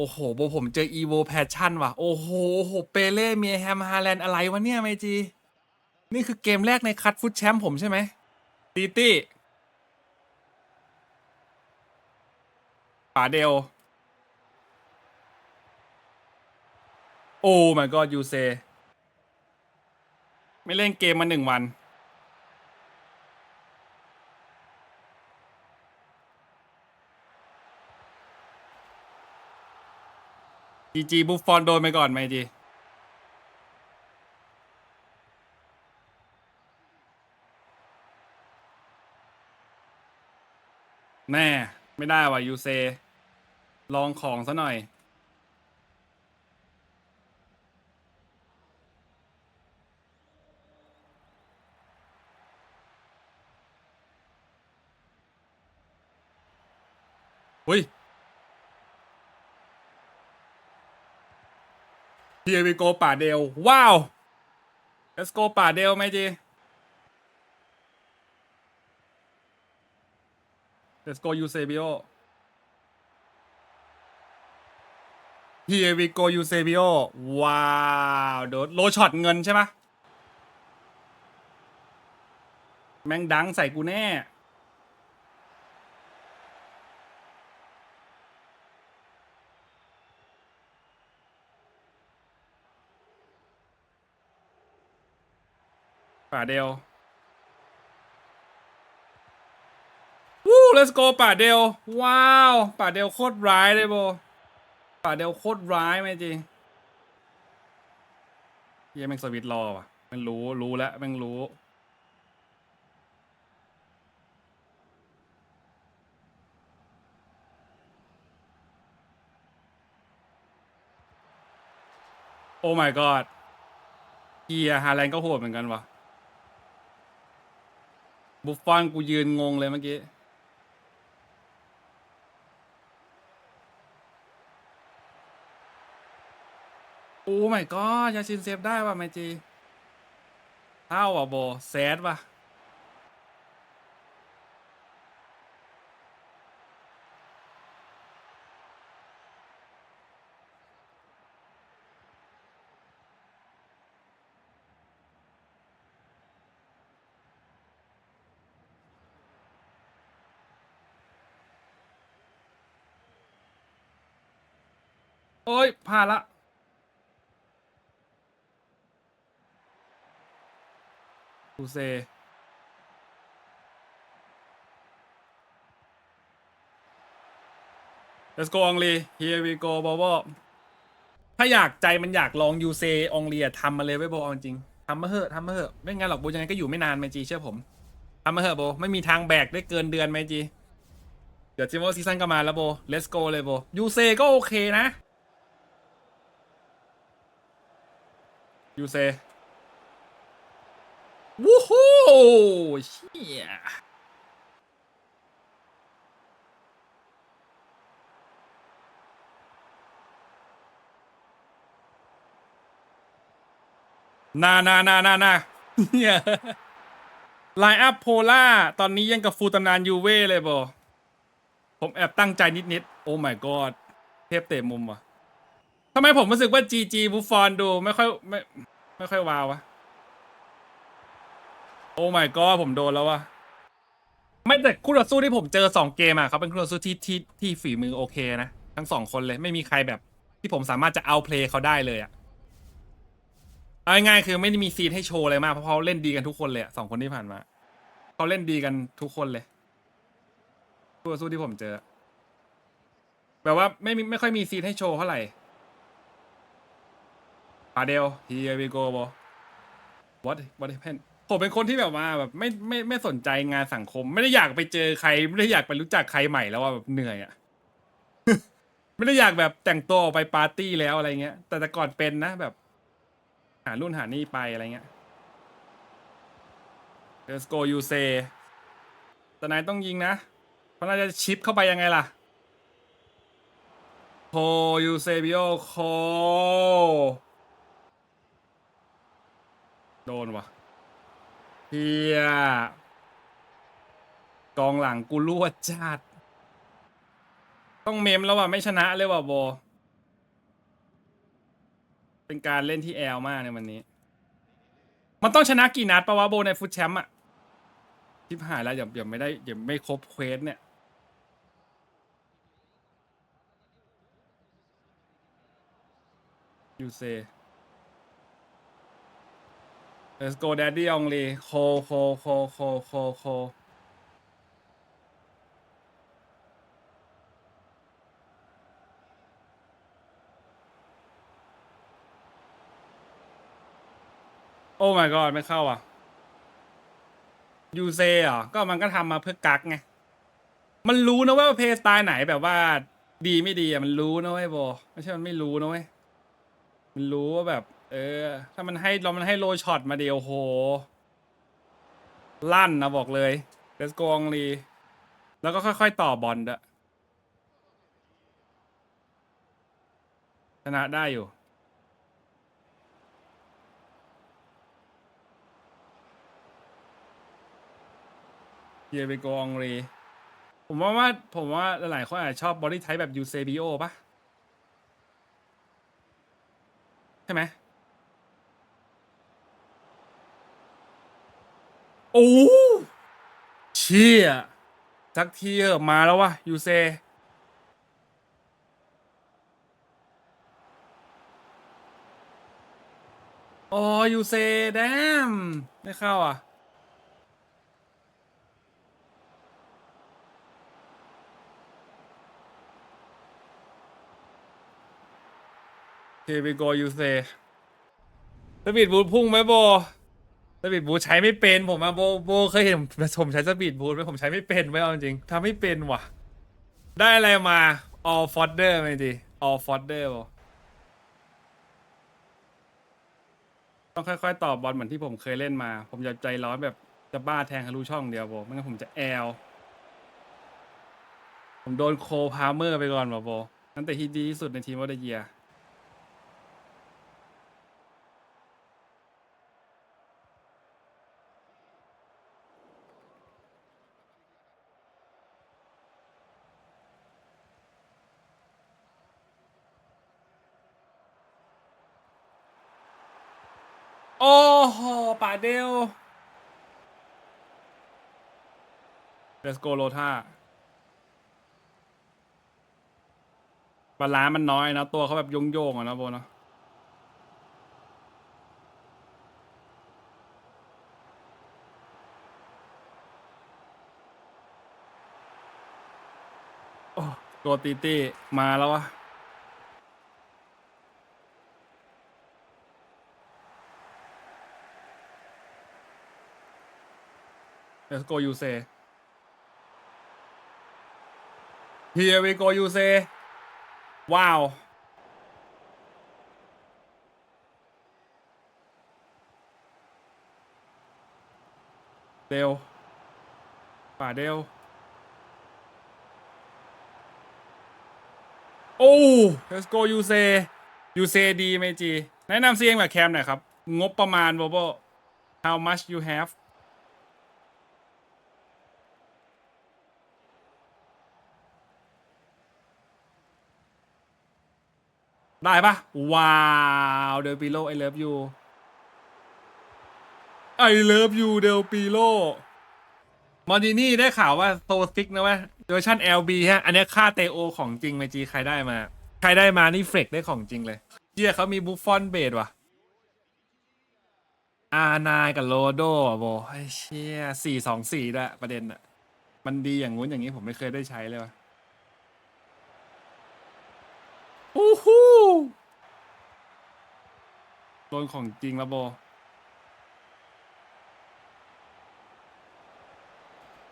โอ้โหโบผมเจออีโวแพชชั่นว่ะ โอ้โหโอ้โหเปเล่เมียแฮมฮาแลนด์อะไรวะเนี่ยไมจี นี่คือเกมแรกในคัดฟุตแชมป์ผมใช่ไหมตีตี้ป่าเดล โอ้ my god ยูเซ ไม่เล่นเกมมาหนึ่งวัน จีจีบุฟฟอนโดนไปก่อนไหมจีแน่ไม่ได้ว่ะยูเซ ลองของซะหน่อย อุ้ย เฮียวิโกป่าเดล ว้าว let's go ป่าเดลไหมจี let's go Eusebio here we go Eusebio ว้าวโดนโลช็อตเงินใช่ไหมแม่งดังใส่กูแน่ ป่าเดลวู้ let's go ป่าเดลว้าว ป่าเดลโคตรร้ายเลยโบป่าเดลโคตรร้ายไหมจริงเฮียแม่งสวิตรอว่ะแมันรู้รู้แล้วแม่งรู้โอ้ my god เฮียฮาแลนด์ก็โหดเหมือนกันว่ะ บุฟฟอนกูยืนงงเลยเมื่อกี้ โอ้ไม่ก็ยาชินเซฟได้ว่ะแมจีเท่าว่ะโบแซดว่ะ โอ้ยพลาดละ กูเซ let's go อองลี here we go บอบถ้าอยากใจมันอยากลองยูเซอองลีอะทำมาเลยไว้โบเอาจริงทำมาเหอะทำมาเหอะ ไม่งั้นหรอกโบยังไงก็อยู่ไม่นานไมจีเชื่อผมทำมาเหอะโบ ไม่มีทางแบกได้เกินเดือนไมจี เดี๋ยวจิมโอซีซั่นก็มาแล้วโบ let's go เลยโบยูเซก็โอเคนะ ยูเซวู้ฮู้เชี่ยนานานานานาเนี่ยไลอัพโพล่าตอนนี้ยังกับฟูตำนานยูเว่เลยบอผมแอบตั้งใจนิด ๆ โอ้ my god เทพเตะมุมว่ะ ทำไมผมรู้สึกว่า GG บุฟฟอนดูไม่ค่อยไม่ไม่ค่อยวาววะ โอ้ my god ผมโดนแล้ววะไม่แต่คู่ต่อสู้ที่ผมเจอสองเกมอะเขาเป็นคู่ต่อสู้ที่ที่ที่ฝีมือโอเคนะ ทั้งสองคนเลยไม่มีใครแบบ ที่ผมสามารถจะเอาเพลย์เขาได้เลยอะเอาง่ายๆคือไม่ได้มีซีนให้โชว์อะไรมากเพราะเขาเล่นดีกันทุกคนเลยอะสองคนที่ผ่านมาเขาเล่นดีกันทุกคนเลยคู่ต่อสู้ที่ผมเจอ แบบว่าไม่มีไม่ค่อยมีซีนให้โชว์เท่าไหร่ ปาเดล here we go bro what what happened ผมเป็นคนที่แบบว่าแบบไม่ไม่ไม่สนใจงานสังคม ไม่ได้อยากไปเจอใคร ไม่ได้อยากไปรู้จักใครใหม่แล้วว่าแบบเหนื่อยอะ ไม่ได้อยากแบบแต่งตัวออกไปปาร์ตี้แล้วอะไรเงี้ย แต่แต่ก่อนเป็นนะแบบ หารุ่นหานี่ไปอะไรเงี้ย Let's go you say แต่นายต้องยิงนะ เพราะน่าจะชิปเข้าไปยังไงล่ะโคยูเซบิโอโค โดนวะเฮียกองหลังกูรั่วจัดต้องเมมแล้วว่ะไม่ชนะเลยว่ะโบ เป็นการเล่นที่แอลมากในวันนี้ มันต้องชนะกี่นัดปะวะโบในฟุตแชมป์อะทิพหายแล้วอย่าอย่าไม่ได้อย่าไม่ครบเควสเนี่ยยูเซ Let's go daddy only โคโคโคโคโคโคโอ้ my god ไม่เข้าอะยูเซอะก็มันก็ทำมาเพื่อกักไง มันรู้นะว่าเพย์สไตล์ไหนแบบว่า ดีไม่ดีอะมันรู้นะเว้ยโบไม่ใช่มันไม่รู้นะเว้ยมันรู้ว่าแบบ เออ ถ้ามันให้เรามันให้โลช็อตมาเดียวโห ลั่นนะบอกเลย let's go only แล้วก็ค่อยๆ ต่อบอลด้วยชนะได้อยู่ เยเบโกองรีผมว่าว่า ผมว่าหลายๆคนอาจจะชอบบอดี้ไทป์แบบยูเซบิโอปะใช่ไหม อ้เชี่ยสักทีเออมาแล้ววะยูเซโอ้ยูเซแดมไม่เข้าอะ Here we go you say สปีดบูทพุ่งไหมโบ สปีดบูทใช้ไม่เป็นผมอะโบโบเคยเห็นผมใช้สปีดบูทไหมผมใช้ไม่เป็นไว้เอาจริงทำไม่เป็นว่ะ ได้อะไรมา all fodder ไหมดี all fodder บต้องค่อยๆ ตอบบอลเหมือนที่ผมเคยเล่นมา ผมจะใจร้อนแบบจะบ้าแทงทะลุช่องเดียวโบไม่งั้นผมจะแอล ผมโดนโคพาเมอร์ไปก่อนว่ะโบนั่นแต่ที่ดีที่สุดในทีมวอเดเยีย โอ้โหป่าเดล Let's go โลท่าบาลานซ์มันน้อยนะ ตัวเขาแบบโยงๆอะนะโบนะโอ้ตัวตีตี้มาแล้ววะ Let's go you say Here we go you say ว้าว เดวป่าเดวโอ้ let's go you say you say ดีไหมจี แนะนำเสียงแบบแคมหน่อยครับ งบประมาณโบโบ how much you have ได้ปะว้าวเดลปิโล I love you I love you เดลปิโลมอร์ดินี่ได้ข่าวว่าโซซิกนะเว้ยเวอร์ชัน LB ฮะ อันนี้ค่าเตโอของจริงไหมจีใครได้มา ใครได้มานี่เฟรกได้ของจริงเลยเจียเขามีบุฟฟอนเบดว่ะ อานายกับโลโดอะโบไอ้เชี่ยสี่สองสี่ด้วยประเด็นอะมันดีอย่างงู้นอย่างนี้ผมไม่เคยได้ใช้เลยว่ะอู้หู โดนของจริงล้วโบ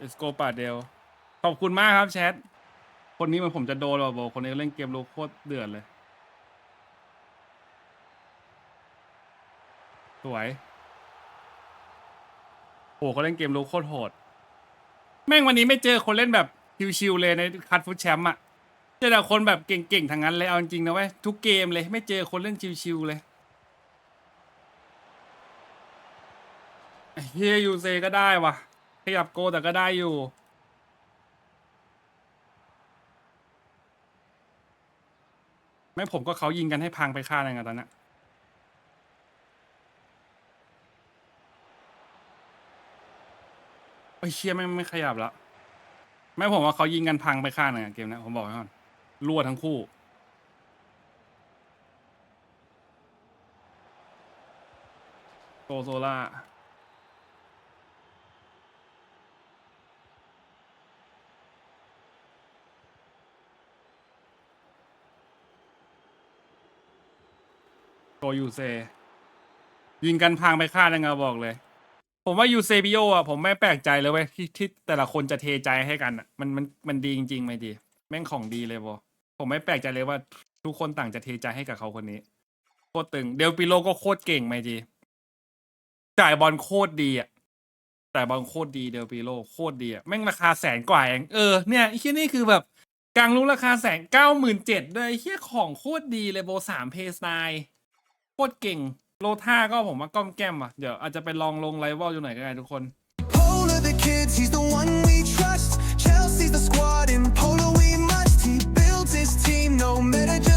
Let's go ป่าเดล ขอบคุณมากครับแชท คนนี้มันผมจะโดนว่ะโบ คนนี้เล่นเกมโลโคตรเดือดเลย สวย โอ้เขาเล่นเกมโลโคตรโหด แม่งวันนี้ไม่เจอคนเล่นแบบชิวๆเลยในคัดฟุตแชมป์อะเจอแต่คนแบบเก่งๆทางนั้นเลยเอาจริงๆนะเว้ยทุกเกมเลยไม่เจอคนเล่นชิวๆเลย เฮียยูเซก็ได้วะขยับโกแต่ก็ได้อยู่ ไม่ผมก็เขายิงกันให้พังไปฆ่าในงานตอนนี้ไอ้เชี่ยไม่ไม่ขยับแล้วไม่ผมว่าเขายิงกันพังไปข้างหนึงเกมนี้ผมบอกให้ก่อนรั่วทั้งคู่ โกโซล่า ยูเซ ยิงกันพังไปฆ่ายังไงบอกเลย ผมว่ายูเซบิโออะผมไม่แปลกใจเลยเว้ยที่ที่แต่ละคนจะเทใจให้กันอะมันมันมันดีจริงๆไหมดี แม่งของดีเลยบอผมไม่แปลกใจเลยว่าทุกคนต่างจะเทใจให้กับเขาคนนี้โคตรตึงเดลปิโลก็โคตรเก่งไหมดีจ่ายบอลโคตรดีอะแต่บอลโคตรดีเดลปิโลโคตรดีอะแม่งราคาแสนกว่าเองเออเนี่ยไอ้เหี้ยนี่คือแบบกลางรู้ราคาแสนเก้าหมื่นเจ็ดด้วยไอ้เหี้ยของโคตรดีเลยโบสามเพสไน โคตรเก่ง โลท่าก็ผมว่าก้อมแก้มอะ เดี๋ยวอาจจะไปลองลงไลเวลอยู่ไหน่อยก็ได้ทุกคน Chelsea's the squad in polo we must. He builds his team no matter just